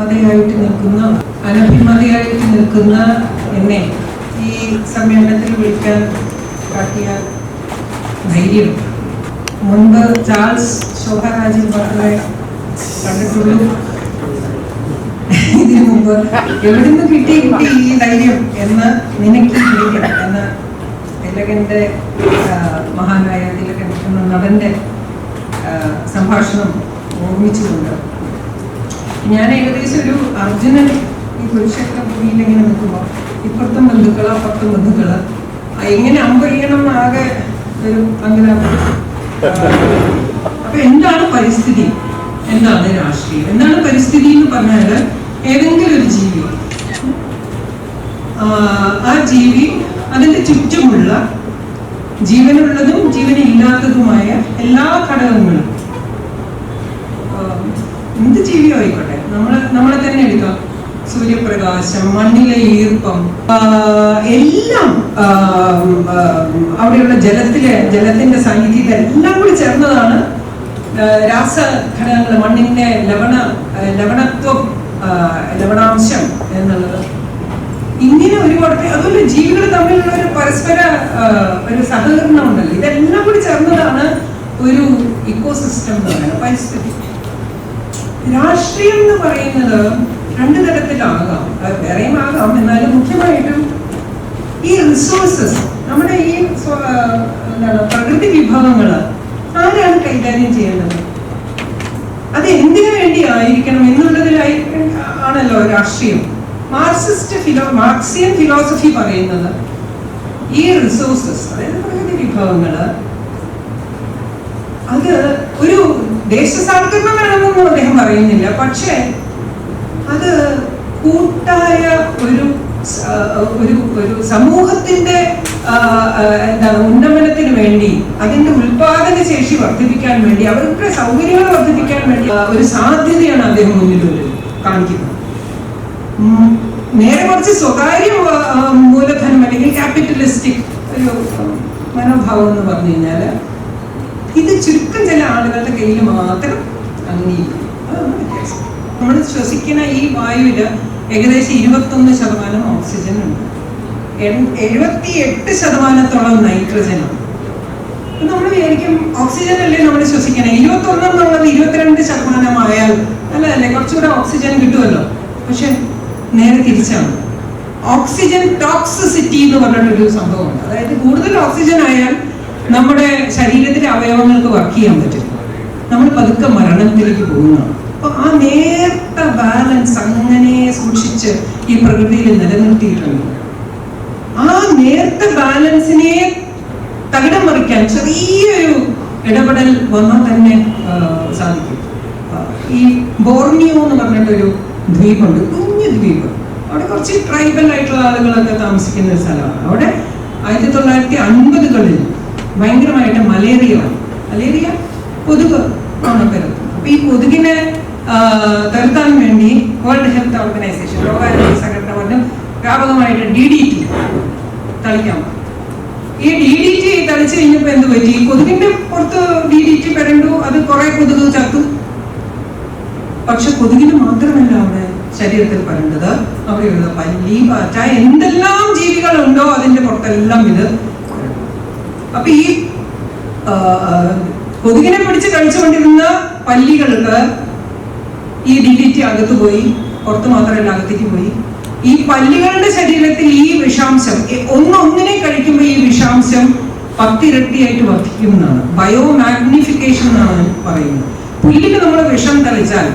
മതയായിട്ട് നിൽക്കുന്ന അനഭിമതിയായിട്ട് നിൽക്കുന്ന എന്നെ ഈ സമ്മേളനത്തിൽ വിളിക്കാൻ കാട്ടിയ ധൈര്യം. മുൻപ് ചാൾസ് ശോഭരാജൻ മാത്രമേ കണ്ടിട്ടുള്ളൂ. ഇതിനു മുമ്പ് എവിടുന്ന് കിട്ടി കിട്ടി ഈ ധൈര്യം എന്ന് നിനക്ക് എന്ന് തിലകന്റെ മഹാനായ തിലകൻ എന്ന നടന്റെ സംഭാഷണം ഓർമ്മിച്ചുകൊണ്ട് ഞാൻ ഏകദേശം ഒരു അർജുനൻ ഈ കുരുക്ഷേത്ര ഭൂമിയിൽ ഇങ്ങനെ നിൽക്കുമ്പോൾ ഇപ്പുറത്തും ബന്ധുക്കൾ അപ്പുറത്തും ബന്ധുക്കൾ എങ്ങനെ അമ്പൊഴിയണം ആകെ ഒരു അങ്ങനെ അപ്പൊ എന്താണ് പരിസ്ഥിതി? എന്താണ് രാഷ്ട്രീയം? എന്താണ് പരിസ്ഥിതി എന്ന് പറഞ്ഞാൽ ഏതെങ്കിലും ഒരു ജീവി ആ, ജീവി അതിന്റെ ചുറ്റുമുള്ള ജീവനുള്ളതും ജീവനില്ലാത്തതുമായ എല്ലാ ഘടകങ്ങളും എന്ത് ജീവിയോ ആയിക്കോട്ടെ. നമ്മൾ നമ്മളെ തന്നെ എടുക്കാം. സൂര്യപ്രകാശം മണ്ണിലെ ഈർപ്പം എല്ലാം അവിടെയുള്ള ജലത്തിലെ ജലത്തിന്റെ സാന്നിധ്യത്തിൽ എല്ലാം കൂടി ചേർന്നതാണ് രാസഘടകങ്ങൾ മണ്ണിന്റെ ലവണ ലവണത്വം ലവണാംശം എന്നുള്ളത്. ഇങ്ങനെ ഒരുപാട് പേ- അതുപോലെ ജീവികൾ തമ്മിലുള്ള ഒരു പരസ്പര ഒരു സഹകരണം ഉണ്ടല്ലോ. ഇതെല്ലാം കൂടി ചേർന്നതാണ് ഒരു ഇക്കോസിസ്റ്റം എന്ന് പറയുന്നത് പരിസ്ഥിതി. രാഷ്ട്രീയം എന്ന് പറയുന്നത് രണ്ട് തരത്തിലാകാം. വേറെയും ആകാം. എന്നാലും മുഖ്യമായിട്ടും ഈ റിസോഴ്സസ് നമ്മുടെ ഈ എന്താണ് പ്രകൃതി വിഭവങ്ങൾ ആരാണ് കൈകാര്യം ചെയ്യേണ്ടത്? അത് എന്തിനു വേണ്ടി ആയിരിക്കണം എന്നുള്ളതിലായി ആണല്ലോ രാഷ്ട്രീയം. മാർക്സിസ്റ്റ് ഫിലോ മാർക്സിയൻ ഫിലോസഫി പറയുന്നത് ഈ റിസോഴ്സസ് അതായത് പ്രകൃതി വിഭവങ്ങൾ അത് ഒരു ദേശസാൽക്കരണം വേണമെന്നൊന്നും അദ്ദേഹം പറയുന്നില്ല. പക്ഷേ അത് കൂട്ടായ ഒരു ഒരു ഒരു സമൂഹത്തിന്റെ എന്താണ് ഉന്നമനത്തിന് വേണ്ടി അതിന്റെ ഉൽപാദന ശേഷി വർദ്ധിപ്പിക്കാൻ വേണ്ടി അവരുടെ സൗകര്യങ്ങൾ വർദ്ധിപ്പിക്കാൻ വേണ്ടി ഒരു സാധ്യതയാണ് അദ്ദേഹം മുന്നിൽ കാണിക്കുന്നത്. നേരെ കുറച്ച് സ്വകാര്യ മൂലധനം അല്ലെങ്കിൽ ക്യാപിറ്റലിസ്റ്റിക് ഒരു മനോഭാവം എന്ന് പറഞ്ഞു കഴിഞ്ഞാൽ ഇത് ചുരുക്കം ചില ആളുകളുടെ കയ്യിൽ മാത്രം അംഗീകരിക്കും. വ്യത്യാസം. നമ്മൾ ശ്വസിക്കുന്ന ഈ വായുവിൽ ഏകദേശം ഇരുപത്തൊന്ന് ശതമാനം ഓക്സിജൻ ഉണ്ട്. എഴുപത്തി എട്ട് ശതമാനത്തോളം നൈട്രജനാണ് നമ്മൾ വിചാരിക്കും ഓക്സിജൻ അല്ലേ നമ്മൾ ശ്വസിക്കണം? ഇരുപത്തൊന്ന് എന്നുള്ളത് ഇരുപത്തിരണ്ട് ശതമാനമായാൽ നല്ലതല്ലേ? കുറച്ചുകൂടെ ഓക്സിജൻ കിട്ടുമല്ലോ. പക്ഷെ നേരെ തിരിച്ചാണ്. ഓക്സിജൻ ടോക്സിസിറ്റി എന്ന് പറഞ്ഞിട്ടൊരു സംഭവമുണ്ട്. അതായത് കൂടുതൽ ഓക്സിജൻ ആയാൽ നമ്മുടെ ശരീരത്തിലെ അവയവങ്ങൾക്ക് വർക്ക് ചെയ്യാൻ പറ്റും നമ്മൾ പതുക്കെ മരണത്തിലേക്ക് പോകുന്നു. അപ്പൊ ആ നേർത്ത ബാലൻസ് അങ്ങനെ സൂക്ഷിച്ച് ഈ പ്രകൃതിയിൽ നിലനിർത്തിയിട്ടുണ്ട്. ആ നേർത്ത ബാലൻസിനെ തകിടം മറിക്കാൻ ചെറിയൊരു ഇടപെടൽ വന്നാൽ തന്നെ സാധിക്കും. ഈ ബോർണിയോ എന്ന് പറഞ്ഞിട്ടൊരു ദ്വീപുണ്ട്. കുഞ്ഞു ദ്വീപ്. അവിടെ കുറച്ച് ട്രൈബൽ ആയിട്ടുള്ള ആളുകളൊക്കെ താമസിക്കുന്ന ഒരു സ്ഥലമാണ്. അവിടെ ആയിരത്തി തൊള്ളായിരത്തി അൻപതുകളിൽ ഭയങ്കരമായിട്ട് മലേറിയ മലേറിയ കൊതുക് ആണ് അപ്പൊ ഈ കൊതുകിനെ തരുത്താൻ വേണ്ടി വേൾഡ് ഹെൽത്ത് ഓർഗനൈസേഷൻ ലോകാരോഗ്യ സംഘടന പറഞ്ഞു വ്യാപകമായിട്ട് ഡി ഡി ടി തളിക്കാൻ ഈ ഡി ഡി ടി തളിച്ചു കഴിഞ്ഞപ്പോ എന്ത് പറ്റി? കൊതുകിന്റെ പുറത്ത് ഡി ഡി ടി വരണ്ടു അത് കുറെ കൊതുക് ചത്തു. പക്ഷെ കൊതുകിന് മാത്രമല്ല അവിടെ ശരീരത്തിൽ വരേണ്ടത് അവിടെയുള്ള പല്ലി പാറ്റ എന്തെല്ലാം ജീവികളുണ്ടോ അതിന്റെ പുറത്തെല്ലാം ഇത്. അപ്പൊ ഈ കൊതുകിനെ പിടിച്ച് കഴിച്ചുകൊണ്ടിരുന്ന പല്ലികൾക്ക് ഈ ഡി ഡി ടി അകത്ത് പോയി പുറത്ത് മാത്രമല്ല അകത്തേക്ക് പോയി. ഈ പല്ലികളുടെ ശരീരത്തിൽ ഈ വിഷാംശം ഒന്നൊന്നിനെ ഒന്ന് ഒന്നിനെ കഴിക്കുമ്പോൾ ഈ വിഷാംശം പത്തിരട്ടിയായിട്ട് വർദ്ധിക്കും എന്നാണ്. ബയോ മാഗ്നിഫിക്കേഷൻ എന്നാണ് പറയുന്നത്. പുല്ലിന് നമ്മൾ വിഷം തളിച്ചാൽ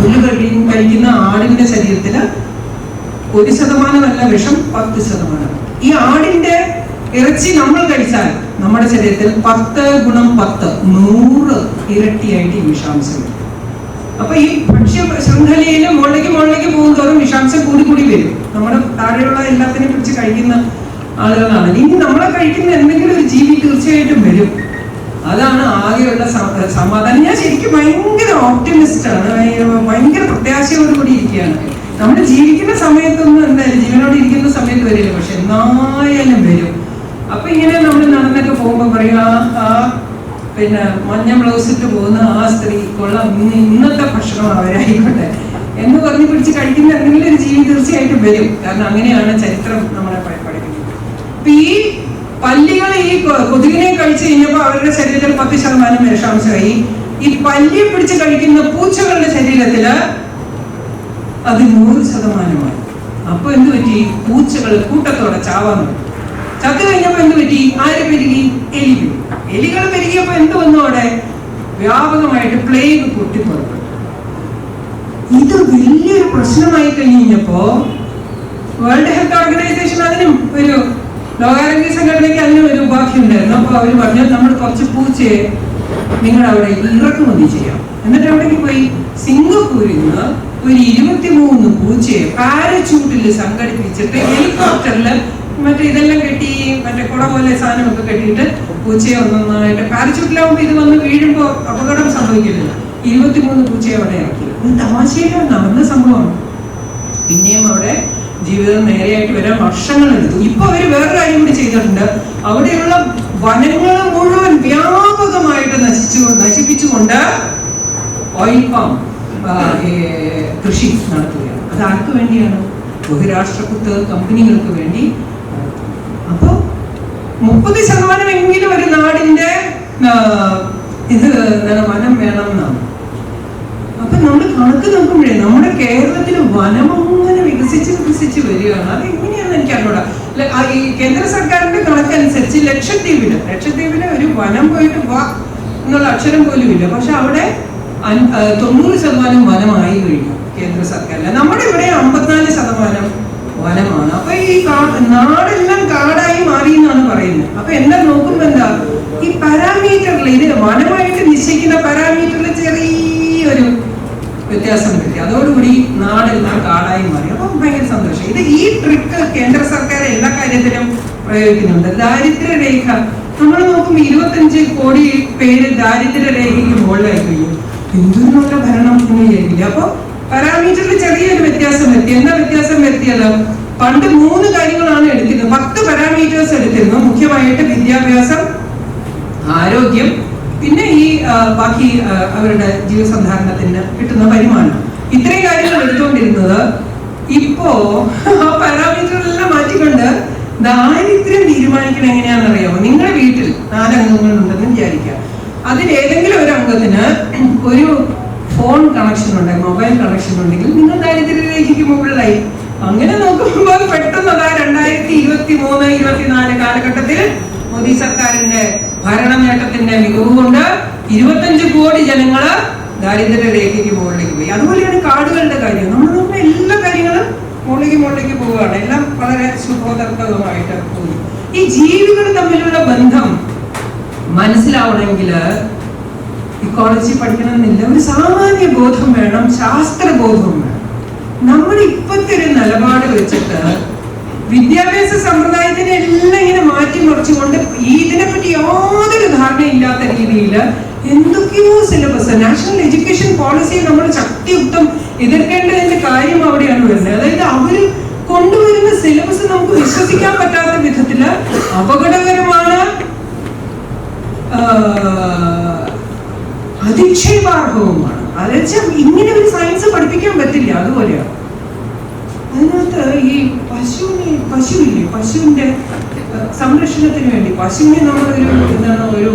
പുല്ല് കഴി കഴിക്കുന്ന ആടിന്റെ ശരീരത്തിൽ ഒരു ശതമാനമല്ല വിഷം പത്ത് ശതമാനം. ഈ ആടിന്റെ ഇറച്ചി നമ്മൾ കഴിച്ചാൽ നമ്മുടെ ശരീരത്തിൽ പത്ത് ഗുണം പത്ത് നൂറ് ഇരട്ടിയായിട്ട് വിഷാംശം. അപ്പൊ ഈ ഭക്ഷ്യ ശൃംഖലയിൽ മുകളിലേക്ക് മുകളിലേക്ക് പോകുന്തോറും വിഷാംശം കൂടി കൂടി വരും. നമ്മുടെ താഴെയുള്ള എല്ലാത്തിനെയും പിടിച്ച് കഴിക്കുന്ന ആളുകളാണ്. ഇനി നമ്മളെ കഴിക്കുന്ന എന്തെങ്കിലും ഒരു ജീവി തീർച്ചയായിട്ടും വരും. അതാണ് ആകെയുള്ള സമാധാനം. ഞാൻ ശരിക്കും ഭയങ്കര ഓപ്റ്റിമിസ്റ്റ് ആണ്. ഭയ- ഭയങ്കര പ്രത്യാശയോടുകൂടി ഇരിക്കുകയാണ്. നമ്മൾ ജീവിക്കുന്ന സമയത്തൊന്നും എന്തായാലും ജീവനോട് ഇരിക്കുന്ന സമയത്ത് വരില്ല. പക്ഷെ എന്നായാലും വരും. അപ്പൊ ഇങ്ങനെ നമ്മൾ നടന്നൊക്കെ പോകുമ്പോ പറയും ആ പിന്നെ മഞ്ഞ ബ്ലൗസിട്ട് പോകുന്ന ആ സ്ത്രീ കൊള്ളാം ഇന്ന് ഇന്നത്തെ ഭക്ഷണം അവരായിക്കോട്ടെ. എന്ന് പറഞ്ഞു പിടിച്ച് കഴിക്കുന്ന എന്തെങ്കിലും ഒരു ജീവി തീർച്ചയായിട്ടും വരും. കാരണം അങ്ങനെയാണ് ചരിത്രം നമ്മളെ പഠിപ്പിക്കുന്നത് അപ്പൊ ഈ പല്ലികൾ ഈ കൊതുകിനെ കഴിച്ചു കഴിഞ്ഞപ്പോൾ അവരുടെ ശരീരത്തിൽ പത്ത് ശതമാനം വിഷാംശമായി ഈ പല്ലി പിടിച്ച് കഴിക്കുന്ന പൂച്ചകളുടെ ശരീരത്തിൽ അത് നൂറ് ശതമാനമായി. അപ്പൊ എന്ത് പറ്റി? പൂച്ചകൾ കൂട്ടത്തോടെ ചാവാൻ തുടങ്ങി. ചത്തു കഴിഞ്ഞപ്പോ എന്ത് പറ്റി? ആര് പെരുകി? എലി എലികൾ പെരുകിയപ്പോ എന്ത് വന്നു അവിടെ? വ്യാപകമായിട്ട് പ്ലേഗ് പൊട്ടിപ്പുറപ്പെട്ടു ഇത് വലിയൊരു പ്രശ്നമായി കഴിഞ്ഞപ്പോ വേൾഡ് ഹെൽത്ത് ഓർഗനൈസേഷൻ അതിനും ഒരു ലോകാരോഗ്യ സംഘടനയ്ക്ക് അതിനും ഒരു ഉപാധി ഉണ്ടായിരുന്നു. അവർ പറഞ്ഞു നമ്മൾ കുറച്ച് പൂച്ചയെ നിങ്ങൾ അവിടെ ഇറക്കുമതി ചെയ്യാം. എന്നിട്ട് അവിടേക്ക് പോയി സിംഗപ്പൂരിൽ നിന്ന് ഒരു ഇരുപത്തിമൂന്ന് പൂച്ചയെ പാരച്യൂട്ടിൽ സംഘടിപ്പിച്ചിട്ട് ഹെലികോപ്റ്ററിൽ മറ്റേ ഇതെല്ലാം കെട്ടി മറ്റേ കുട പോലെ സാധനമൊക്കെ കെട്ടിയിട്ട് പൂച്ചയെ ഒന്നൊന്നായിട്ട് പാരച്യൂട്ടിലാവുമ്പോൾ ഇത് വന്ന് വീഴുമ്പോൾ അപകടം സംഭവിക്കില്ല ഇരുപത്തിമൂന്ന് പൂച്ചയെ അവിടെ ആക്കി ഇത് തമാശയിലാണ് നടന്ന സംഭവമാണ്. പിന്നെയും അവിടെ ജീവിതം നേരെയായിട്ട് വരാൻ വർഷങ്ങളെടുത്തു ഇപ്പൊ അവർ വേറൊരു കാര്യം കൂടി ചെയ്തിട്ടുണ്ട്. അവിടെയുള്ള വനങ്ങൾ മുഴുവൻ വ്യാപകമായിട്ട് നശിച്ചു നശിപ്പിച്ചുകൊണ്ട് ഓയിൽ പാം കൃഷി നടത്തുകയാണ്. അത് ആർക്ക് വേണ്ടിയാണ്? ബഹുരാഷ്ട്ര കുത്തക കമ്പനികൾക്ക് വേണ്ടി മുപ്പത് ശതമാനം എങ്കിലും ഒരു നാടിന്റെ ഇത് വനം വേണം എന്നാണ് അപ്പൊ നമ്മൾ കണക്ക് നോക്കുമ്പോഴേ നമ്മുടെ കേരളത്തിൽ വനം അങ്ങനെ വികസിച്ച് വികസിച്ച് വരികയാണ്. അത് എങ്ങനെയാണെന്ന് എനിക്ക് അറിഞ്ഞൂടാ. ഈ കേന്ദ്ര സർക്കാരിന്റെ കണക്കനുസരിച്ച് ലക്ഷദ്വീപിൽ ലക്ഷദ്വീപിൽ ഒരു വനം പോയിട്ട് വ എന്നുള്ള അക്ഷരം പോലും ഇല്ല. പക്ഷെ അവിടെ തൊണ്ണൂറ് ശതമാനം വനമായി കഴിഞ്ഞു കേന്ദ്ര സർക്കാരിൽ നമ്മുടെ ഇവിടെ അമ്പത്തിനാല് ശതമാനം വനമാണ്. അപ്പൊ ഈ നാടെല്ലാം കാടായി മാറി എന്നാണ് പറയുന്നത് അപ്പൊ എല്ലാം നോക്കുമ്പോ എന്താ ഈ പാരാമീറ്ററിൽ ഇത് വനമായിട്ട് നിശ്ചയിക്കുന്ന പാരാമീറ്ററിൽ ചെറിയൊരു വ്യത്യാസം കിട്ടി അതോടുകൂടി നാടെല്ലാം കാടായി മാറി. അപ്പൊ ഭയങ്കര സന്തോഷം. ഇത് ഈ ട്രിക്ക് കേന്ദ്ര സർക്കാർ എല്ലാ കാര്യത്തിലും പ്രയോഗിക്കുന്നുണ്ട്. ദാരിദ്ര്യരേഖ. നമ്മൾ നോക്കുമ്പോൾ ഇരുപത്തഞ്ച് കോടി പേര് ദാരിദ്ര്യരേഖയ്ക്ക് മുകളിലായി കഴിയും എന്തൊരു നല്ല ഭരണം എന്ന് വിചാരിക്കില്ല അപ്പൊ പാരാമീറ്ററിൽ ചെറിയൊരു വ്യത്യാസം വരുത്തി. എന്താ വ്യത്യാസം വരുത്തിയത്? പണ്ട് മൂന്ന് കാര്യങ്ങളാണ് എടുത്തിരുന്നത്. പത്ത് പാരാമീറ്റേഴ്സ് എടുത്തിരുന്നു. മുഖ്യമായിട്ട് വിദ്യാഭ്യാസം ആരോഗ്യം പിന്നെ ഈ ബാക്കി അവരുടെ ജീവസന്ധാരണത്തിന് കിട്ടുന്ന വരുമാനം. ഇത്രയും കാര്യങ്ങൾ എടുത്തുകൊണ്ടിരുന്നത് ഇപ്പോ ആ പാരാമീറ്ററെല്ലാം മാറ്റിക്കൊണ്ട് ദാരിദ്ര്യം തീരുമാനിക്കണം എങ്ങനെയാണെന്ന് അറിയാമോ നിങ്ങളുടെ വീട്ടിൽ നാലംഗങ്ങളുണ്ടെന്ന് വിചാരിക്കുക. അതിൽ ഏതെങ്കിലും ഒരു അംഗത്തിന് ഒരു ഫോൺ കണക്ഷൻ ഉണ്ടെങ്കിൽ മൊബൈൽ കണക്ഷൻ ഉണ്ടെങ്കിൽ നിങ്ങൾ ദാരിദ്ര്യരേഖയ്ക്ക് മുകളിലായി. അങ്ങനെ നോക്കുമ്പോൾ പെട്ടെന്ന് അതാ രണ്ടായിരത്തി ഇരുപത്തി മൂന്ന് ഇരുപത്തിനാല് കാലഘട്ടത്തിൽ മോദി സർക്കാരിന്റെ ഭരണ നേട്ടത്തിന്റെ മികവ് കൊണ്ട് ഇരുപത്തഞ്ച് കോടി ജനങ്ങൾ ദാരിദ്ര്യ രേഖയ്ക്ക് മുകളിലേക്ക് പോയി. അതുപോലെയാണ് കാടുകളുടെ കാര്യം. നമ്മൾ നമ്മുടെ എല്ലാ കാര്യങ്ങളും മുകളിലേക്ക് മുകളിലേക്ക് പോവുകയാണ്. എല്ലാം വളരെ ശുഭോദർക്കകമായിട്ട് പോകുന്നു. ഈ ജീവികൾ തമ്മിലുള്ള ബന്ധം മനസ്സിലാവണമെങ്കിൽ ഇക്കോളജി പഠിക്കണമെന്നില്ല. ഒരു സാമാന്യ ബോധം വേണം ശാസ്ത്ര ബോധവും വേണം. നമ്മുടെ ഇപ്പോഴത്തെ ഒരു നിലപാട് വെച്ചിട്ട് വിദ്യാഭ്യാസ സമ്പ്രദായത്തിനെ എല്ലാം ഇങ്ങനെ ഈ ഇതിനെപ്പറ്റി യാതൊരു ധാരണയില്ലാത്ത രീതിയിൽ എന്തൊക്കെയോ സിലബസ് നാഷണൽ എഡ്യൂക്കേഷൻ പോളിസിയെ നമ്മൾ ശക്തിയുക്തം എതിർക്കേണ്ടതിന്റെ കാര്യം അവിടെയാണ് വരുന്നത്. അതായത് അവർ കൊണ്ടുവരുന്ന സിലബസ് നമുക്ക് വിശ്വസിക്കാൻ പറ്റാത്ത വിധത്തിൽ അപകടകരമാണ് അതിക്ഷേപാർഹവുമാണ്. അതെച്ചാൽ ഇങ്ങനെ ഒരു സയൻസ് പഠിപ്പിക്കാൻ പറ്റില്ല അതുപോലെയാണ്. അതിനകത്ത് ഈ പശുവിനെ പശുവില്ലേ? പശുവിന്റെ സംരക്ഷണത്തിന് വേണ്ടി. പശുവിനെ നമ്മളൊരു എന്താണ് ഒരു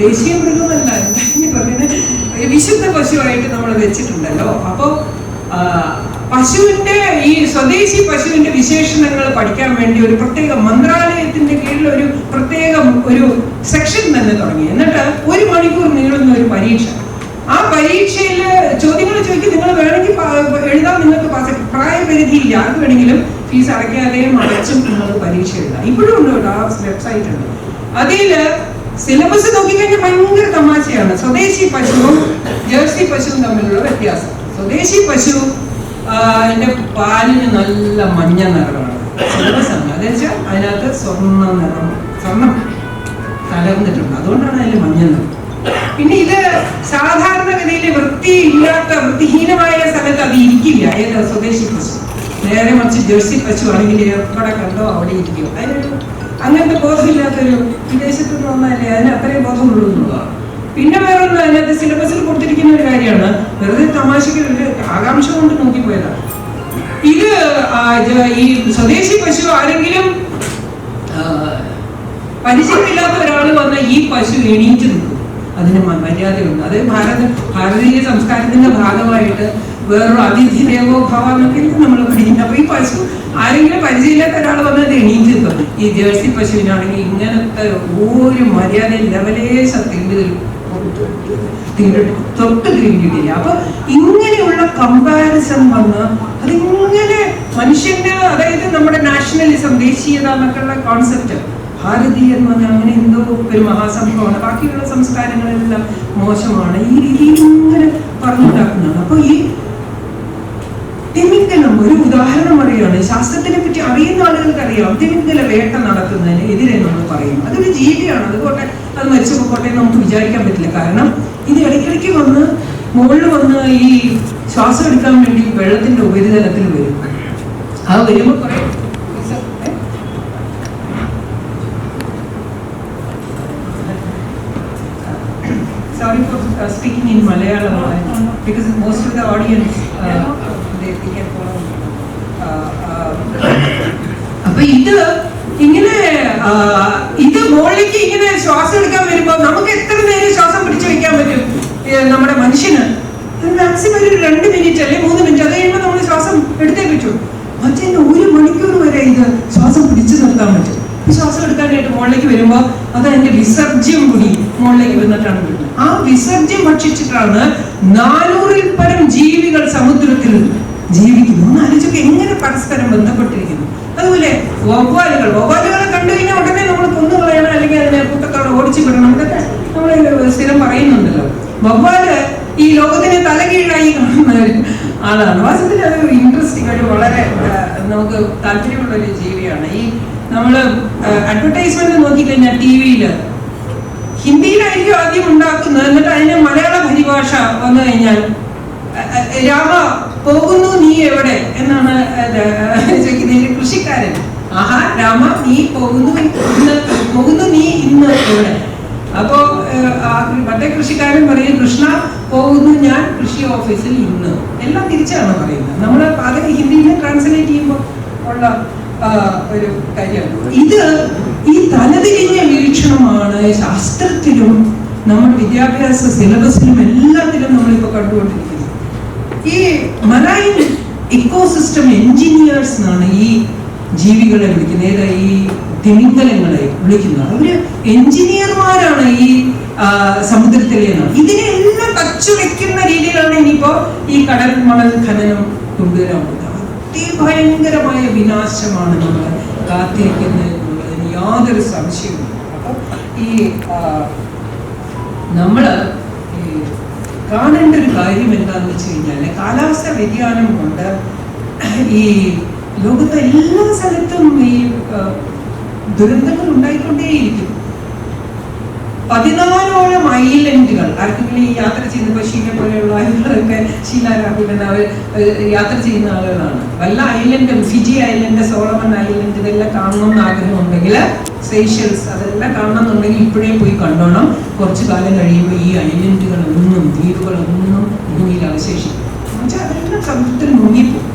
ദേശീയ മൃഗമല്ല. പറയുന്നത് ഒരു വിശുദ്ധ പശുവായിട്ട് നമ്മൾ വെച്ചിട്ടുണ്ടല്ലോ. അപ്പോൾ പശുവിന്റെ ഈ സ്വദേശി പശുവിന്റെ വിശേഷണങ്ങൾ പഠിക്കാൻ വേണ്ടി ഒരു പ്രത്യേക മന്ത്രാലയത്തിന്റെ കീഴിൽ ഒരു പ്രത്യേക ഒരു സെക്ഷൻ തന്നെ തുടങ്ങി. എന്നിട്ട് ഒരു മണിക്കൂർ നീളുന്ന ഒരു പരീക്ഷ. ആ പരീക്ഷയിൽ ചോദ്യങ്ങൾ ചോദിക്കും നിങ്ങൾ വേണമെങ്കിൽ എഴുതാൻ നിങ്ങൾക്ക് പ്രായപരിധി ഇല്ല ആർക്ക് വേണമെങ്കിലും ഫീസ് അടയ്ക്കാതെയും അടച്ചും നിങ്ങൾക്ക് പരീക്ഷ എഴുതാം. ഇപ്പോഴും ഉണ്ട് കേട്ടോ ആ വെബ്സൈറ്റ് ഉണ്ട്. അതിൽ സിലബസ് നോക്കിക്കഴിഞ്ഞാൽ ഭയങ്കര തമാശയാണ്. സ്വദേശി പശുവും ജേഴ്സി പശുവും തമ്മിലുള്ള വ്യത്യാസം. സ്വദേശി പശു അതിന്റെ പാലിന് നല്ല മഞ്ഞ നിറമാണ്. സിലബസ് ആണ്. അതെന്ന് വെച്ചാൽ അതിനകത്ത് സ്വർണ നിറം സ്വർണം കലർന്നിട്ടുണ്ട്. അതുകൊണ്ടാണ് അതിൽ മഞ്ഞ നിറം. പിന്നെ ഇത് സാധാരണഗതിയിൽ വൃത്തിയില്ലാത്ത വൃത്തിഹീനമായ സ്ഥലത്ത് അത് ഇരിക്കില്ല. ഏത് സ്വദേശി പശു? നേരെ മറിച്ച് ജേഴ്സി പശു ആണെങ്കിൽ എവിടെ കണ്ടോ? അവിടെ ഇരിക്കും. അതിനൊരു അങ്ങനത്തെ ബോധമില്ലാത്തൊരു വിദേശത്ത് നിന്ന് വന്നാലേ അതിന് അത്രയും ബോധമുള്ളൂ എന്നുള്ളതാണ് പിന്നെ വേറൊന്ന് അതിനകത്ത് സിലബസിൽ കൊടുത്തിരിക്കുന്ന ഒരു കാര്യമാണ്. വെറുതെ തമാശയ്ക്ക് ഒരു ആകാംക്ഷ കൊണ്ട് നോക്കിപ്പോയതാണ്. ഇത് ഈ സ്വദേശി പശു ആരെങ്കിലും പരിചയമില്ലാത്ത ഒരാൾ വന്ന ഈ പശു എണീറ്റ് നിൽക്കും. അതിന് മര്യാദയുണ്ട്. അത് ഭാരത ഭാരതീയ സംസ്കാരത്തിന്റെ ഭാഗമായിട്ട് വേറൊരു അതിഥി ദേവോ എന്നൊക്കെ നമ്മൾ പഠിക്കുന്നത്. അപ്പൊ ഈ പശു ആരെങ്കിലും പരിചയമില്ലാത്ത ഒരാൾ വന്നത് എണീറ്റ് നിൽക്കും. ഈ ജേഴ്സി പശുവിനാണെങ്കിൽ ഇങ്ങനത്തെ ഒരു മര്യാദ ലെവലേ സത്യത്തിൽ തൊട്ട് തിരിഞ്ഞിട്ടില്ല. അപ്പൊ ഇങ്ങനെയുള്ള കമ്പാരിസൺ വന്ന് അതിങ്ങനെ മനുഷ്യന്റെ അതായത് നമ്മുടെ നാഷണലിസം ദേശീയത എന്നൊക്കെയുള്ള കോൺസെപ്റ്റ് എന്ന് പറഞ്ഞാൽ അങ്ങനെ എന്തോ ഒരു മഹാസംഭവമാണ്. ബാക്കിയുള്ള സംസ്കാരങ്ങളെല്ലാം മോശമാണ്. ഈ രീതിയിൽ ഇങ്ങനെ പറഞ്ഞുണ്ടാക്കുന്നതാണ്. അപ്പൊ ഈ തിമിംഗലം ഒരു ഉദാഹരണം പറയുകയാണ്. ശാസ്ത്രത്തിനെ പറ്റി അറിയുന്ന ആളുകൾക്ക് അറിയാം തിമിംഗല വേട്ട നടത്തുന്നതിന് എതിരെ നമ്മൾ പറയും. അതൊരു ജീവിയാണ്. അതുകൊണ്ട് അത് മരിച്ചു പോകട്ടെ നമുക്ക് വിചാരിക്കാൻ പറ്റില്ല. കാരണം ഇത് ഇടയ്ക്കിടയ്ക്ക് വന്ന് മുകളിൽ വന്ന് ഈ ശ്വാസം എടുക്കാൻ വേണ്ടി വെള്ളത്തിന്റെ ഉപരിതലത്തിൽ വരും. ആ വരുമ്പോൾ കുറെ uh. Uh, uh, അപ്പൊ ഇത് ഇങ്ങനെ ഇത് മുകളിലേക്ക് ഇങ്ങനെ ശ്വാസം എടുക്കാൻ വരുമ്പോ നമുക്ക് എത്ര നേരം ശ്വാസം പിടിച്ചു വെക്കാൻ പറ്റും? നമ്മുടെ മനുഷ്യന്? മാക്സിമം ഒരു രണ്ട് മിനിറ്റ് അല്ലെങ്കിൽ മൂന്ന് മിനിറ്റ് അത് കഴിയുമ്പോൾ നമ്മൾ ശ്വാസം എടുത്തേ പറ്റൂ. മറ്റേ ഒരു മണിക്കൂർ വരെ ഇത് ശ്വാസം പിടിച്ചു നിർത്താൻ പറ്റും. ശ്വാസം എടുക്കാനായിട്ട് മുകളിലേക്ക് വരുമ്പോ അത് അതിന്റെ വിസർജ്യം കൂടി മുകളിലേക്ക് വന്നിട്ടാണ് ആ വിസർജ്യം ഭക്ഷിച്ചിട്ടാണ് നാനൂറിൽ പരം ജീവികൾ സമുദ്രത്തിൽ ജീവിക്കുന്നു ആലോചിച്ചൊക്കെ എങ്ങനെ പരസ്പരം ബന്ധപ്പെട്ടിരിക്കുന്നു? അതുപോലെ വവ്വാലുകൾ. വവ്വാലുകളെ കണ്ടു കഴിഞ്ഞാൽ ഉടനെ നമ്മൾ കൊന്നു കളയണം അല്ലെങ്കിൽ അതിനെ കൂട്ടത്തോടെ ഓടിച്ചു വിടണം. എന്നൊക്കെ നമ്മൾ സ്ഥിരം പറയുന്നുണ്ടല്ലോ. വവ്വാൽ ഈ ലോകത്തിന് തലകീഴായി കാണുന്ന ആളാണ്. വാസ്തവത്തിൽ അത് ഇൻട്രസ്റ്റിംഗ് ഒരു വളരെ നമുക്ക് താല്പര്യമുള്ള ഒരു ജീവിയാണ്. ഈ നമ്മൾ അഡ്വർടൈസ്മെന്റ് നോക്കിക്കഴിഞ്ഞാൽ ടി വിയിൽ ഹിന്ദിയിലായിരിക്കും ആദ്യം ഉണ്ടാക്കുന്നത്. എന്നിട്ട് അതിന് മലയാള പരിഭാഷ വന്നു കഴിഞ്ഞാൽ രാമ പോകുന്നു നീ എവിടെ? എന്നാണ് ചോദിക്കുന്നത്. കൃഷിക്കാരൻ. ആഹാ രാമ നീ പോകുന്നു ഇന്ന് പോകുന്നു നീ ഇന്ന് എവിടെ? അപ്പോ മറ്റേ കൃഷിക്കാരൻ പറയും കൃഷ്ണ പോകുന്നു ഞാൻ കൃഷി ഓഫീസിൽ ഇന്ന്. എല്ലാം തിരിച്ചാണ് പറയുന്നത്. നമ്മൾ അത് ഹിന്ദിയിൽ ട്രാൻസ്ലേറ്റ് ചെയ്യുമ്പോൾ ഉള്ള ഒരു കാര്യമാണ്. ഇത് ഈ തലതിരിഞ്ഞ വീക്ഷണമാണ് ശാസ്ത്രത്തിലും നമ്മുടെ വിദ്യാഭ്യാസ സിലബസിലും എല്ലാത്തിലും നമ്മളിപ്പോൾ കണ്ടുകൊണ്ടിരിക്കുന്നത്. ഈ മറൈൻ ഇക്കോസിസ്റ്റം എഞ്ചിനീയേഴ്സ് എന്നാണ് ഈ ജീവികളെ വിളിക്കുന്നത്. ഏതാ ഈ തിമിംഗലങ്ങളെ വിളിക്കുന്നത്. അവർ എഞ്ചിനീയർമാരാണ് ഈ സമുദ്രത്തിലെ ഇതിനെല്ലാം ഇതിനെ എല്ലാം തച്ചുവെക്കുന്ന രീതിയിലാണ് ഇനിയിപ്പോ ഈ കടൽ മണൽ ഖനനം കൊണ്ടുവരാൻ അതിഭയങ്കരമായ വിനാശമാണ് നമ്മൾ കാത്തിരിക്കുന്നത് യാതൊരു സംശയവും അപ്പൊ ഈ നമ്മൾ കാണേണ്ട ഒരു കാര്യം എന്താന്ന് വെച്ച് കഴിഞ്ഞാൽ കാലാവസ്ഥ വ്യതിയാനം കൊണ്ട് ഈ ലോകത്തെ എല്ലാ സ്ഥലത്തും ഈ ദുരന്തങ്ങൾ ഉണ്ടായിക്കൊണ്ടേയിരിക്കും. പതിനാലോളം ഐലൻഡുകൾ ആർക്കെങ്കിലും ഈ യാത്ര ചെയ്യുന്ന ഷീല പോലെയുള്ള ആളുകളൊക്കെ ഷീല അവർ യാത്ര ചെയ്യുന്ന ആളുകളാണ്. വല്ല ഐലൻഡും ഫിജി ഐലൻഡ് സോളമൺ ഐലൻഡ് ഇതെല്ലാം കാണണമെന്ന് ആഗ്രഹമുണ്ടെങ്കിൽ സേഷ്യൽസ് അതെല്ലാം കാണണമെന്നുണ്ടെങ്കിൽ ഇപ്പോഴേ പോയി കണ്ടോണം. കുറച്ചു കാലം കഴിയുമ്പോൾ ഈ ഐലൻഡുകളൊന്നും ദ്വീപുകളൊന്നും ഭൂമിയിൽ അവശേഷിക്കും എന്നുവെച്ചാൽ അതെല്ലാം സമുദ്രത്തിൽ മുങ്ങിപ്പോകും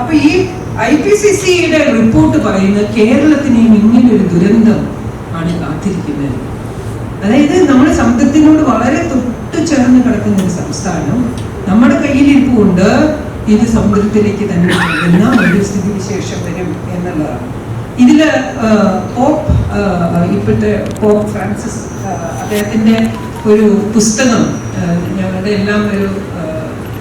അപ്പൊ ഈ ഐ പി സി സിയുടെ റിപ്പോർട്ട് പറയുന്നത് കേരളത്തിനെയും ഇങ്ങനെ ഒരു ദുരന്തം ആണ് കാത്തിരിക്കുന്നത്. അതായത് നമ്മുടെ സമുദ്രത്തിനോട് വളരെ തൊട്ട് ചേർന്ന് കിടക്കുന്ന ഒരു സംസ്ഥാനം നമ്മുടെ കയ്യിലിരിപ്പുകൊണ്ട് ഇത് സമുദ്രത്തിലേക്ക് തന്നെ പോകുന്ന ഒരു സ്ഥിതിവിശേഷം വരും എന്നുള്ളതാണ്. ഇതിൽ പോപ്പ് ഇപ്പോഴത്തെ പോപ്പ് ഫ്രാൻസിസ് അദ്ദേഹത്തിന്റെ ഒരു പുസ്തകം ഞങ്ങളുടെ എല്ലാം ഒരു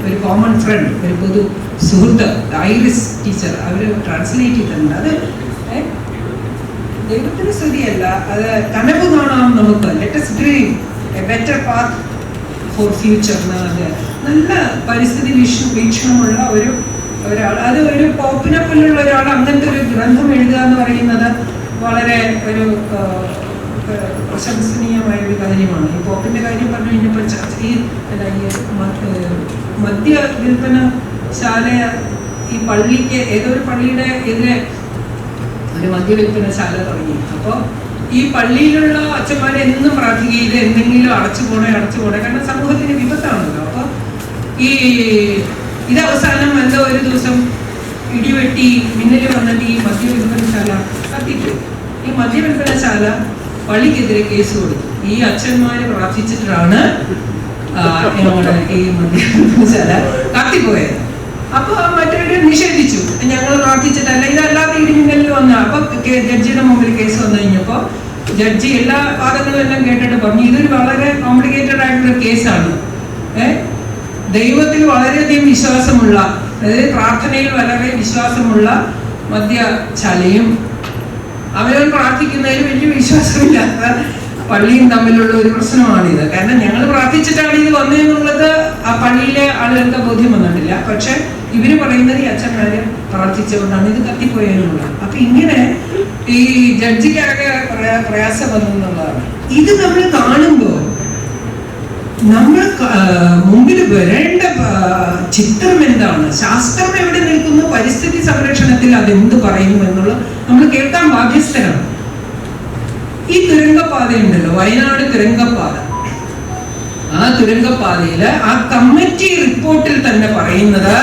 ഒരു കോമൺ ഫ്രണ്ട് ഒരു പൊതു സുഹൃത്ത് ഐറിസ് ടീച്ചർ അവർ ട്രാൻസ്ലേറ്റ് ചെയ്തിട്ടുണ്ട്. അത് ദൈവത്തിന് സ്തുതിയല്ല അത് കനവ് കാണാം നമുക്ക്. Let's dream a better path for future എന്നത് നല്ല പരിസ്ഥിതി വീക്ഷ വീക്ഷണമുള്ള ഒരു ഒരാൾ അത് ഒരു പോപ്പിനെ പോലുള്ള ഒരാൾ അങ്ങനത്തെ ഒരു ഗ്രന്ഥം എഴുതുക എന്ന് പറയുന്നത് വളരെ ഒരു പ്രശംസനീയമായ ഒരു കാര്യമാണ്. ഈ പോപ്പിന്റെ കാര്യം പറഞ്ഞു കഴിഞ്ഞപ്പോൾ ചർച്ച ഈ അല്ല, ഈ മ- ഏ, മദ്യ ഈ പള്ളിക്ക് ഏതോ ഒരു പള്ളിയുടെ എതിരെ ഒരു മദ്യവിൽപ്പനശാല തുടങ്ങി. അപ്പോൾ ഈ പള്ളിയിലുള്ള അച്ഛന്മാരെ എന്നും പ്രാർത്ഥിക്കുകയില്ല എന്തെങ്കിലും അടച്ചു പോണേ അടച്ചു പോണേ. കാരണം സമൂഹത്തിന് വിപത്താണല്ലോ. അപ്പോൾ ഈ ഇത് അവസാനം എന്തോ ഒരു ദിവസം ഇടിവെട്ടി മിന്നൽ വന്നിട്ട് ഈ മദ്യവിൽപ്പനശാല കത്തിക്കും ഈ മദ്യവിൽപ്പനശാല പള്ളിക്കെതിരെ കേസ് കൊടുത്തു. ഈ അച്ഛന്മാര് പ്രാർത്ഥിച്ചിട്ടാണ് നമ്മുടെ ഈ മദ്യവിൽപ്പനശാല കത്തിപ്പോയത്. അപ്പൊ മറ്റൊരു നിഷേധിച്ചു. ഞങ്ങൾ പ്രാർത്ഥിച്ചിട്ടല്ല ഇതല്ലാതെ ഇടിമിന്നലിൽ വന്ന അപ്പൊ ജഡ്ജിയുടെ മുമ്പിൽ കേസ് വന്നു കഴിഞ്ഞപ്പോ ജഡ്ജി എല്ലാ വാദങ്ങളും എല്ലാം കേട്ടിട്ട് പറഞ്ഞു ഇതൊരു വളരെ കോംപ്ലിക്കേറ്റഡ് ആയിട്ടുള്ള കേസാണ്. ഏഹ് ദൈവത്തിൽ വളരെയധികം വിശ്വാസമുള്ള അതായത് പ്രാർത്ഥനയിൽ വളരെ വിശ്വാസമുള്ള മദ്യശാലയും അവരവർ പ്രാർത്ഥിക്കുന്നതിൽ വലിയ വിശ്വാസമില്ലാത്ത പള്ളിയും തമ്മിലുള്ള ഒരു പ്രശ്നമാണിത്. കാരണം ഞങ്ങൾ പ്രാർത്ഥിച്ചിട്ടാണ് ഇത് വന്നതെന്നുള്ളത് ആ പള്ളിയിലെ ആളുകൾക്ക് ബോധ്യം വന്നിട്ടില്ല. പക്ഷെ ഇവർ പറയുന്നത് ഈ അച്ഛന്മാര് പ്രാർത്ഥിച്ചുകൊണ്ടാണ് ഇത് കത്തിപ്പോയെന്നുള്ളത് അപ്പൊ ഇങ്ങനെ ഈ ജഡ്ജിക്കാകെ പ്രയാ- പ്രയാസം വന്നെന്നുള്ളതാണ് ഇത് നമ്മൾ കാണുമ്പോൾ നമ്മൾ മുമ്പിൽ വരേണ്ട ചിത്രം എന്താണ്? ശാസ്ത്രം എവിടെ നിൽക്കുന്നു? പരിസ്ഥിതി സംരക്ഷണത്തിൽ അതെന്ത് പറയുന്നു എന്നുള്ള നമ്മൾ കേൾക്കാൻ ബാധ്യസ്ഥരാണ്. ഈ തുരങ്കപ്പാത ഉണ്ടല്ലോ വയനാട് തുരങ്കപ്പാത. ആ തുരങ്കപ്പാതയിൽ ആ കമ്മിറ്റി റിപ്പോർട്ടിൽ തന്നെ പറയുന്നത്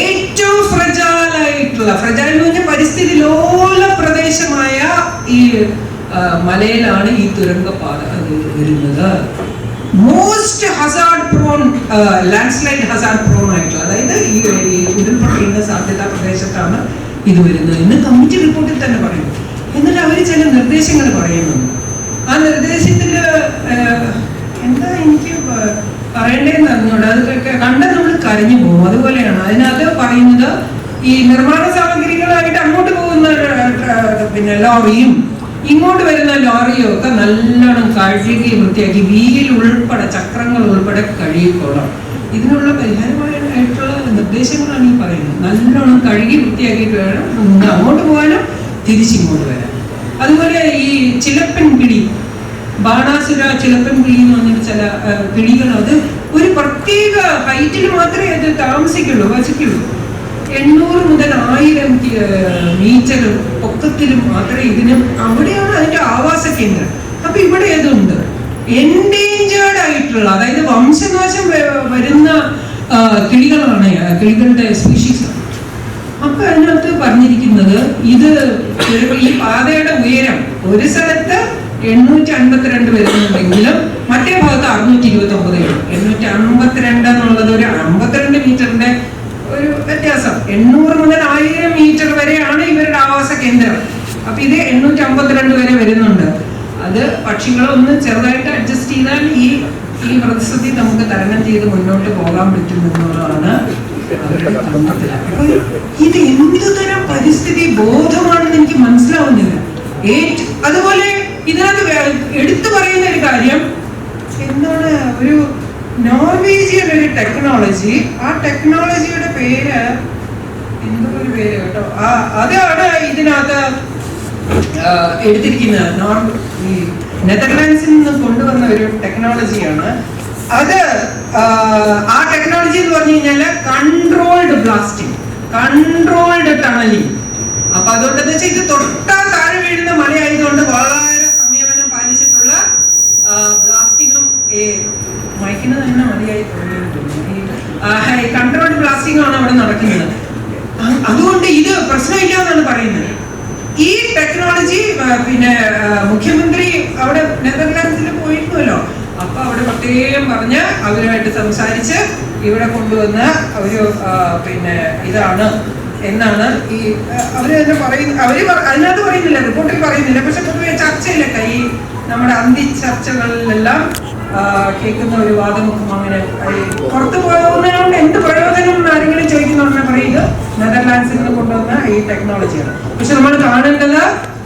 ഏറ്റവും ഫ്രജാലായിട്ടുള്ള ഫ്രജാൽ എന്ന് പരിസ്ഥിതി ലോല പ്രദേശമായ ഈ മലയിലാണ് ഈ തുരങ്കപ്പാത വരുന്നത്. Most hazard prone landslide hazard prone ആയിട്ടുള്ള അതായത് ഈ ഉരുൾപൊട്ടിയുന്ന സാധ്യതാ പ്രദേശത്താണ് ഇത് വരുന്നത് എന്ന് കമ്മിറ്റി റിപ്പോർട്ടിൽ തന്നെ പറയുന്നു. എന്നിട്ട് അവർ ചില നിർദ്ദേശങ്ങൾ പറയുന്നുണ്ട് ആ നിർദ്ദേശത്തിൽ എന്താ എനിക്ക് പറയേണ്ടതെന്ന് പറയണ്ടേന്ന് അതൊക്കെ കണ്ട നമ്മൾ കരഞ്ഞു പോകും. അതുപോലെയാണ് അതിനകത്ത് പറയുന്നത് ഈ നിർമ്മാണ സാമഗ്രികളായിട്ട് അങ്ങോട്ട് പോകുന്ന പിന്നെ ലോറിയും ഇങ്ങോട്ട് വരുന്ന ലോറിയോ ഒക്കെ നല്ലോണം കഴുകി വൃത്തിയാക്കി വീൽ ഉൾപ്പെടെ ചക്രങ്ങൾ ഉൾപ്പെടെ കഴുകിക്കോളാം. ഇതിനുള്ള പരിഹാരമായിട്ടുള്ള നിർദ്ദേശങ്ങളാണ് ഈ പറയുന്നത്. നല്ലോണം കഴുകി വൃത്തിയാക്കിയിട്ട് വേണം ഒന്ന് അങ്ങോട്ട് പോകാനും തിരിച്ചിങ്ങോട്ട് വരാൻ അതുപോലെ ഈ ചിലപ്പൻ പിടി ബാണാസുര ചിലപ്പൻ പിടി എന്ന് പറഞ്ഞിട്ട് ചില പിടികൾ അത് ഒരു പ്രത്യേക ഹൈറ്റിൽ മാത്രമേ അത് താമസിക്കുള്ളൂ വസിക്കുള്ളൂ. എണ്ണൂറ് മുതൽ ആയിരം മീറ്റർ പൊക്കത്തിലും മാത്രമേ ഇതിനും അവിടെയാണ് അതിന്റെ ആവാസ കേന്ദ്രം. അപ്പൊ ഇവിടെ ഏതുണ്ട്? എൻഡേഞ്ചേർഡ് ആയിട്ടുള്ള അതായത് വംശനാശം വരുന്ന കിളികളാണ് കിളികളുടെ സ്പീഷീസ് അപ്പൊ അതിനകത്ത് പറഞ്ഞിരിക്കുന്നത് ഇത് ഈ പാതയുടെ ഉയരം ഒരു സ്ഥലത്ത് എണ്ണൂറ്റി അൻപത്തിരണ്ട് വരുന്നുണ്ടെങ്കിലും മറ്റേ ഭാഗത്ത് അറുന്നൂറ്റി ഇരുപത്തി ഒമ്പത് എണ്ണൂറ്റി അമ്പത്തിരണ്ട് എന്നുള്ളത് ഒരു അമ്പത്തിരണ്ട് മീറ്ററിന്റെ ഒരു വ്യത്യാസം. എണ്ണൂറ് മുതൽ ആയിരം മീറ്റർ വരെയാണ് ഇവരുടെ ആവാസ കേന്ദ്രം. അപ്പൊ ഇത് എണ്ണൂറ്റി അമ്പത്തിരണ്ട് വരെ വരുന്നുണ്ട്. അത് പക്ഷികളെ ഒന്ന് ചെറുതായിട്ട് അഡ്ജസ്റ്റ് ചെയ്താൽ ഈ ഈ പ്രതിസന്ധി നമുക്ക് തരണം ചെയ്ത് മുന്നോട്ട് പോകാൻ പറ്റും എന്നുള്ളതാണ് അവരുടെ തന്ത്രത്തിൽ. അപ്പൊ ഇത് എന്ത് തരം പരിസ്ഥിതി ബോധമാണെന്ന് എനിക്ക് മനസ്സിലാവുന്നില്ല. അതുപോലെ ഇതിനകത്ത് എടുത്തു പറയുന്ന ഒരു കാര്യം എന്താണ് ഒരു നോർവീജിയൻ ഒരു ടെക്നോളജി ആ ടെക്നോളജിയുടെ പേര് എന്തോ ഒരു പേര് കേട്ടോ? ആ അതാണ് ഇതിനകത്ത് എടുത്തിരിക്കുന്നത് നോർ ഈ നെതർലാൻഡ്സിൽ നിന്ന് കൊണ്ടുവന്ന ഒരു ടെക്നോളജിയാണ്. അത് ആ, ടെക്നോളജി എന്ന് പറഞ്ഞു കഴിഞ്ഞാൽ കൺട്രോൾഡ് ബ്ലാസ്റ്റിംഗ് കൺട്രോൾഡ് ടണലിംഗ്. അപ്പൊ അതുകൊണ്ട് എന്താ വെച്ചാൽ ഇത് തൊട്ടാ താഴെ വീഴുന്ന മലയായതുകൊണ്ട് വളരെ കൺട്രോൾഡ് ബ്ലാസ്റ്റിംഗ് ആണ് അവിടെ നടക്കുന്നത്. അതുകൊണ്ട് ഇത് പ്രശ്നമില്ല എന്നാണ് പറയുന്നത്. ഈ ടെക്നോളജി പിന്നെ മുഖ്യമന്ത്രി അവിടെ നെതർലാൻഡ്സിൽ പോയിരുന്നല്ലോ അപ്പൊ അവിടെ പ്രത്യേകം പറഞ്ഞ് അവരുമായിട്ട് സംസാരിച്ച് ഇവിടെ കൊണ്ടുവന്ന ഒരു പിന്നെ ഇതാണ് എന്നാണ് ഈ അവർ തന്നെ പറയുന്ന അവർ അതിനകത്ത് പറയുന്നില്ല റിപ്പോർട്ടിൽ പറയുന്നില്ല. പക്ഷെ പൊതുവെ ചർച്ചയിലൊക്കെ ഈ നമ്മുടെ അന്തി ചർച്ചകളിലെല്ലാം കേൾക്കുന്ന ഒരു വാദമുഖം അങ്ങനെ പുറത്തു പോകുന്നതുകൊണ്ട് എന്ത് പ്രയോജനം ആരെങ്കിലും ചോദിക്കുന്നുണ്ടെങ്കിൽ പറയുന്നത് നെതർലാൻഡ്സിൽ നിന്ന് കൊണ്ടുവന്ന ഈ ടെക്നോളജിയാണ്. പക്ഷെ നമ്മൾ കാണേണ്ടത്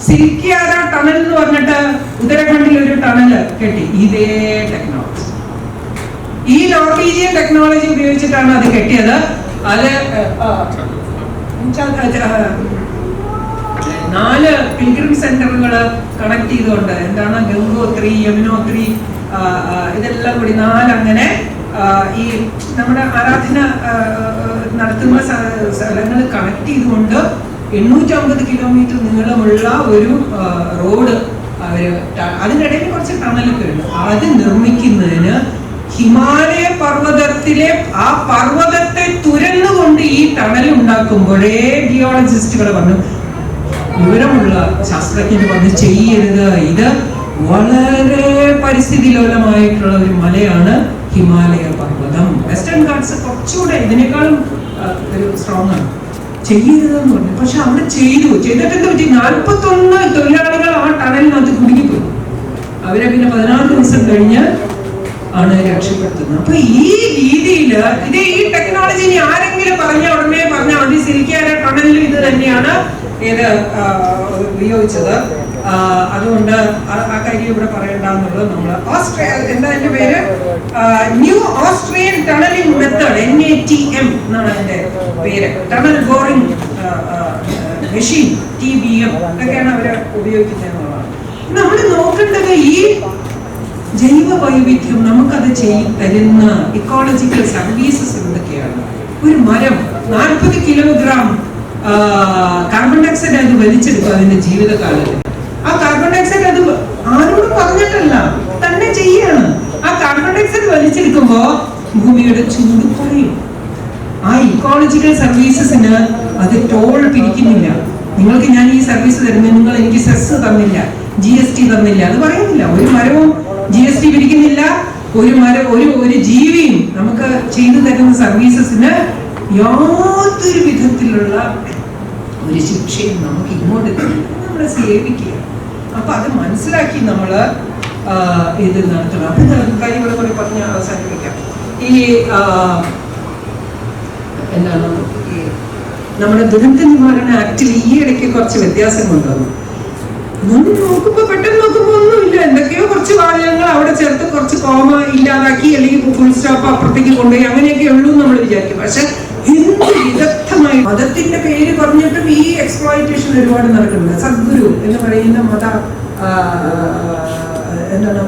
സിൽക്കിയാര ടണൽ എന്ന് പറഞ്ഞിട്ട് ഉത്തരാഖണ്ഡിൽ ഒരു ടണൽ കെട്ടി. ഇതേ ടെക്നോളജി. ഈ നോർവീജിയൻ ടെക്നോളജി ഉപയോഗിച്ചിട്ടാണ് അത് കെട്ടിയത്. അത് നാല് പിൽഗ്രിം സെന്ററുകൾ കണക്ട് ചെയ്തുകൊണ്ട് എന്താണ് ഗംഗോത്രി യമുനോത്രി ഇതെല്ലാം കൂടി നാലങ്ങനെ ഈ നമ്മുടെ ആരാധന നടത്തുന്ന സ്ഥലങ്ങൾ കണക്ട് ചെയ്തുകൊണ്ട് എണ്ണൂറ്റമ്പത് കിലോമീറ്റർ നീളമുള്ള ഒരു റോഡ് അവർ അതിനിടയിൽ കുറച്ച് ടണലൊക്കെ ഉണ്ട്. അത് നിർമ്മിക്കുന്നതിന് ഹിമാലയ പർവതത്തിലെ ആ പർവതത്തെ തുരന്നുകൊണ്ട് ഈ ടണൽ ഉണ്ടാക്കുമ്പോഴേ ജിയോളജിസ്റ്റുകൾ പറഞ്ഞു വിവരമുള്ള ശാസ്ത്രജ്ഞർ വന്ന് ചെയ്യരുത്. ഇത് വളരെ പരിസ്ഥിതി ലോലമായിട്ടുള്ള ഒരു മലയാണ് ഹിമാലയ പർവതം. വെസ്റ്റേൺ ഗാർഡ്സ് കുറച്ചുകൂടെ ഇതിനേക്കാളും സ്ട്രോങ് ആണ്. ചെയ്യരുതെന്ന് പറഞ്ഞു. പക്ഷെ അവിടെ ചെയ്തു. ചെയ്തിട്ട് എന്താ പറ്റി? നാൽപ്പത്തൊന്ന് തൊഴിലാളികൾ ആ ടണലിനകത്ത് കുടുങ്ങിപ്പോയി. അവരെ പിന്നെ പതിനാറ് ദിവസം കഴിഞ്ഞ് ആണ് രക്ഷപ്പെടുത്തുന്നത്. അപ്പൊ ഈ രീതിയിൽ ഇത് ഈ ടെക്നോളജി ഇനി ആരെങ്കിലും പറഞ്ഞ ഉടനെ പറഞ്ഞ മതി ശരിക്കും ടണലിൽ തന്നെയാണ് ഇത് ഉപയോഗിച്ചത്. അതുകൊണ്ട് ആ- കാര്യം ഇവിടെ പറയണ്ടെന്നുള്ളത് നമ്മൾ ഓസ്ട്രേ എന്താ എന്റെ പേര്? New Austrian tunnelling method N A T M എന്നാണ് അതിന്റെ പേര്. Tunnel boring machine T B M ഇതൊക്കെയാണ് അവർ ഉപയോഗിക്കുന്നത് എന്നുള്ളതാണ്. നമ്മൾ നോക്കേണ്ടത് ഈ ജൈവ വൈവിധ്യം നമുക്കത് ചെയ് തരുന്ന ഇക്കോളജിക്കൽ സർവീസസ് എന്തൊക്കെയാണ്? ഒരു മരം നാൽപ്പത് കിലോഗ്രാം കാർബൺ ഡയോക്സൈഡ് അത് വലിച്ചെടുക്കും അതിന്റെ ജീവിതകാലത്ത്. ആ കാർബൺ ഡയോക്സൈഡ് അത് ആരോടും പറഞ്ഞിട്ടല്ല തന്നെ ചെയ്യാണ്. ആ കാർബൺ ഡയോക്സൈഡ് വലിച്ചെടുക്കുമ്പോ ഭൂമിയുടെ ചൂട് കുറയും. ആ ഇക്കോളജിക്കൽ സർവീസസിന് അത് ടോൾ പിരിക്കുന്നില്ല നിങ്ങൾക്ക് ഞാൻ ഈ സർവീസ് തരുന്നത് നിങ്ങൾ എനിക്ക് സെസ് തന്നില്ല ജി എസ് ടി തന്നില്ല അത് പറയുന്നില്ല. ഒരു മരവും ജി എസ് ടി പിരിക്കുന്നില്ല ഒരു മര ഒരു ഒരു ജീവിയും നമുക്ക് ചെയ്തു തരുന്ന സർവീസസിന് യാതൊരു വിധത്തിലുള്ള ഒരു ശിക്ഷയും നമുക്ക് ഇങ്ങോട്ട് നമ്മളെ സേവിക്കുക. അപ്പൊ അത് മനസ്സിലാക്കി നമ്മൾ ഇത് നടത്തണം. അപ്പൊ കാര്യങ്ങൾ കൂടി പറഞ്ഞ് അവസാനിപ്പിക്കാം. ഈ എന്താണ്? നമ്മുടെ ദുരന്ത നിവാരണ ആക്ടിൽ ഈ ഇടയ്ക്ക് കുറച്ച് വ്യത്യാസം കൊണ്ടുവന്നു നോക്കുമ്പോ പെട്ടെന്ന് നോക്കുമ്പോ ഒന്നുമില്ല. എന്തൊക്കെയോ കുറച്ച് വാചകങ്ങൾ അവിടെ ചേർത്ത് കുറച്ച് കോമ ഇല്ലാതാക്കി അല്ലെങ്കിൽ ഫുൾ സ്റ്റോപ്പ് അപ്പുറത്തേക്ക് കൊണ്ടുപോയി അങ്ങനെയൊക്കെ ഉള്ളൂ നമ്മൾ വിചാരിക്കും. പക്ഷെ എന്ത് വിദഗ്ധമായി മതത്തിന്റെ പേര് പറഞ്ഞിട്ടും ഈ എക്സ്പ്ലോയിറ്റേഷൻ ഒരുപാട് നടക്കുന്നുണ്ട്. സദ്ഗുരു എന്ന് പറയുന്ന മത എന്താണ്?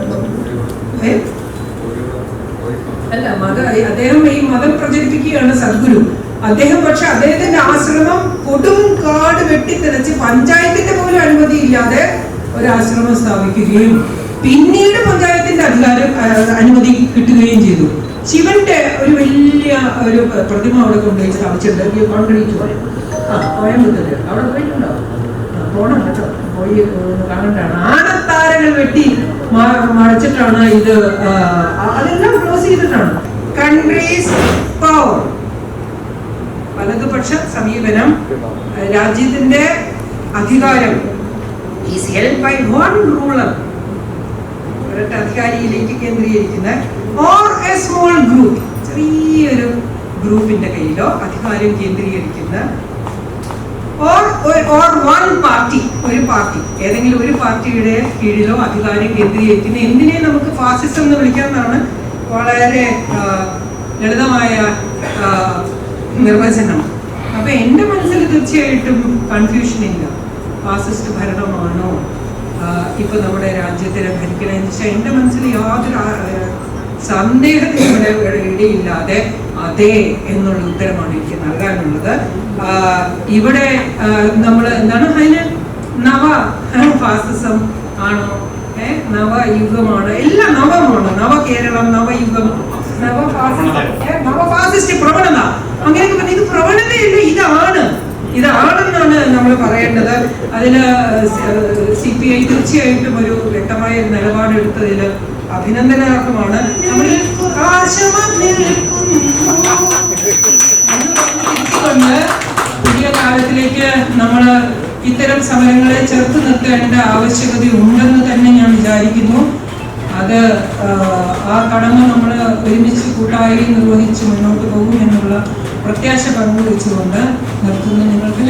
അല്ല മത അദ്ദേഹം ഈ മതം പ്രചരിപ്പിക്കുകയാണ് സദ്ഗുരു. അദ്ദേഹം പക്ഷെ അദ്ദേഹത്തിന്റെ ആശ്രമം കൊടും കാട് വെട്ടിത്തെളിച്ച് പഞ്ചായത്തിന്റെ പോലും അനുമതി ഇല്ലാതെ ഒരു ആശ്രമം സ്ഥാപിക്കുകയും പിന്നീട് പഞ്ചായത്തിന്റെ അധികാരം അനുമതി കിട്ടുകയും ചെയ്തു. ശിവന്റെ ഒരു വലിയ ഒരു പ്രതിമ അവിടെ കൊണ്ടുപോയി സ്ഥാപിച്ചിട്ടുണ്ട്. കോൺക്രീറ്റ് പോലെ. ആ കോയമ്പത്തൂര് അവിടെ പോയിട്ടുണ്ടോ? ആ, പോണം കേട്ടോ. പോയി കാണണ്ടാണ് ആനത്താരകൾ വെട്ടി മറച്ചിട്ടാണ് ഇത് അതെല്ലാം ക്ലോസ് ചെയ്തിട്ടാണ്. കൺട്രീസ് പവർ വലതുപക്ഷ സമീപനം രാജ്യത്തിന്റെ അധികാരം. Is held by one ruler ഒരൊറ്റ അധികാരിയിലേക്ക് കേന്ദ്രീകരിക്കുന്ന ഓർ എ സ്മോൾ ഗ്രൂപ്പ് ചെറിയൊരു ഗ്രൂപ്പിന്റെ കയ്യിലോ അധികാരം കേന്ദ്രീകരിക്കുന്ന ഓർ ഓർ വൺ പാർട്ടി ഒരു പാർട്ടി ഏതെങ്കിലും ഒരു പാർട്ടിയുടെ കീഴിലോ അധികാരം കേന്ദ്രീകരിക്കുന്ന എന്തിനെ നമുക്ക് ഫാസിസം എന്ന് വിളിക്കാമെന്നാണ് വളരെ ലളിതമായ നിർവചനം. അപ്പൊ എന്റെ മനസ്സിൽ തീർച്ചയായിട്ടും കൺഫ്യൂഷൻ ഇല്ല. ഫാസിസ്റ്റ് ഭരണമാണോ? ഇപ്പൊ നമ്മുടെ രാജ്യത്തിനെ ഭരിക്കണമെന്ന് വെച്ചാൽ എന്റെ മനസ്സിൽ യാതൊരു സന്ദേഹത്തിന് ഇടയില്ലാതെ അതെ എന്നുള്ള ഉത്തരമാണ് എനിക്ക് നൽകാനുള്ളത്. ഇവിടെ നമ്മൾ എന്താണ് അതിന്? നവ ഫാസിസം ആണോ? ഏ നവയുഗമാണ് എല്ലാം നവമാണ്. നവ കേരളം നവയുഗം നവ നവ പ്രവണത. അങ്ങനെയൊക്കെ പറഞ്ഞു ഇത് പ്രവണതയല്ല ഇതാണ്. ഇതാണെന്നാണ് നമ്മൾ പറയേണ്ടത്. അതിന് സി പി ഐ തീർച്ചയായിട്ടും ഒരു വ്യക്തമായ നിലപാടെടുത്തതിൽ അഭിനന്ദനാർഹമാണ്. പുതിയ കാലത്തിലേക്ക് നമ്മൾ ഇത്തരം സമരങ്ങളെ ചേർത്ത് നിർത്തേണ്ട ആവശ്യകത ഉണ്ടെന്ന് തന്നെ ഞാൻ വിചാരിക്കുന്നു. അത് ആ കടമ നമ്മൾ ഒരുമിച്ച് കൂട്ടായി നിർവഹിച്ച് മുന്നോട്ട് പോകും എന്നുള്ള പ്രത്യാശ പങ്കുവെച്ചുകൊണ്ട് നിർത്തുന്നു നിങ്ങൾക്ക്